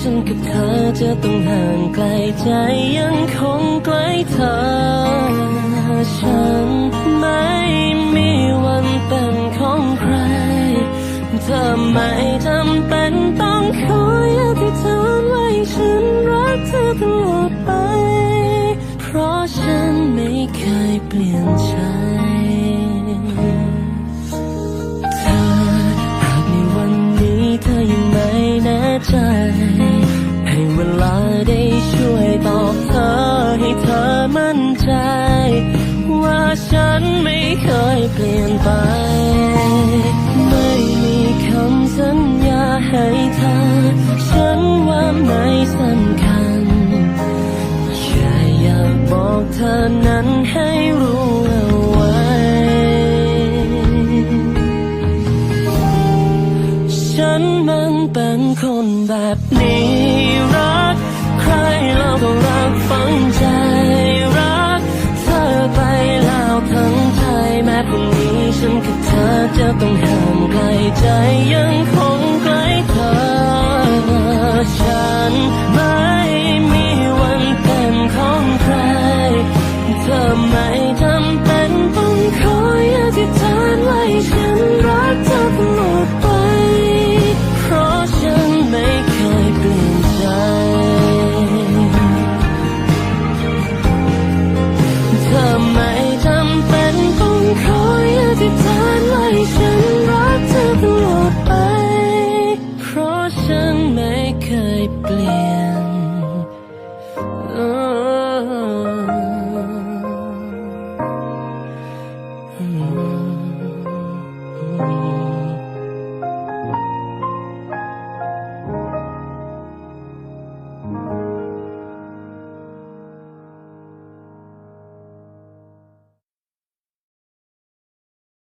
ฉันกับเธอจะต้องห่างไกลใจยังคงใกล้เธอ ฉันไม่มีวันเป็นของใคร เธอไม่จำเป็น ไม่เคยเปลี่ยนไป ไม่มีคำสัญญาให้เธอ ฉันว่าไม่สำคัญ แค่อยากบอกเธอนั้นให้รู้เอาไว้ ฉันมันเป็นคนแบบนี้รัก พรุ่งนี้ฉันกับเธอจะต้องห่างไกลใจยังคงใกล้เธอ ฉันไม่มีวันเป็นของใคร เธอไม่